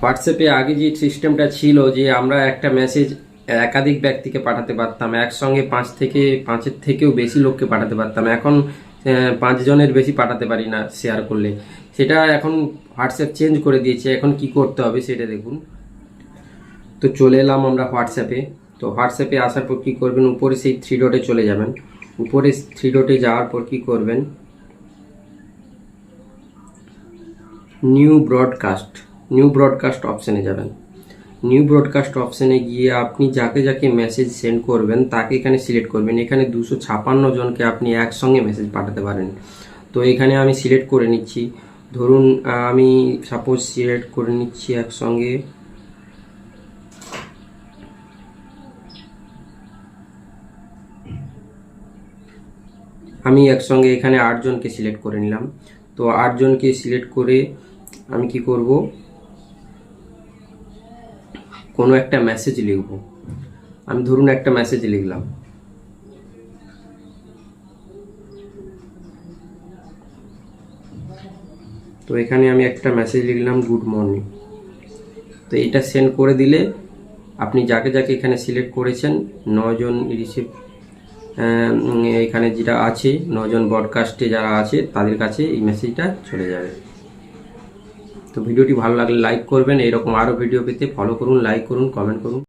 হোয়াটসঅ্যাপে আগে যে সিস্টেমটা ছিল যে আমরা একটা মেসেজ একাধিক ব্যক্তিকে পাঠাতে পারতাম, একসঙ্গে পাঁচ থেকে, পাঁচের থেকেও বেশি লোককে পাঠাতে পারতাম। এখন পাঁচজনের বেশি পাঠাতে পারি না শেয়ার করলে। সেটা এখন হোয়াটসঅ্যাপ চেঞ্জ করে দিয়েছে। এখন কি করতে হবে সেটা দেখুন। তো চলে এলাম আমরা হোয়াটসঅ্যাপে। তো হোয়াটসঅ্যাপে আসার পর কী করবেন? উপরে সেই থ্রি ডটে চলে যাবেন। উপরে থ্রি ডটে যাওয়ার পর কী করবেন? নিউ ব্রডকাস্ট নিউ ব্রডকাস্ট অপশানে যাবেন। নিউ ব্রডকাস্ট অপশানে গিয়ে আপনি যাকে যাকে মেসেজ সেন্ড করবেন, তাকে এখানে সিলেক্ট করবেন। এখানে দুশো ছাপান্ন জনকে আপনি একসঙ্গে মেসেজ পাঠাতে পারেন। তো এখানে আমি সিলেক্ট করে নিচ্ছি। ধরুন আমি সাপোজ সিলেক্ট করে নিচ্ছি একসঙ্গে। আমি একসঙ্গে এখানে আটজনকে সিলেক্ট করে নিলাম। তো আটজনকে সিলেক্ট করে আমি কি করব? কোনো একটা মেসেজ লিখব। আমি ধরুন একটা মেসেজ লিখলাম। তো এখানে আমি একটা মেসেজ লিখলাম গুড মর্নিং তো এটা সেন্ড করে দিলে আপনি যাকে যাকে এখানে সিলেক্ট করেছেন নজন রিসিভ এখানে যেটা আছে নজন ব্রডকাস্টে যারা আছে, তাদের কাছে এই মেসেজটা চলে যাবে। তো ভিডিওটি ভালো লাগলে লাইক করবেন। এরকম আরও ভিডিও পেতে ফলো করুন লাইক করুন কমেন্ট করুন।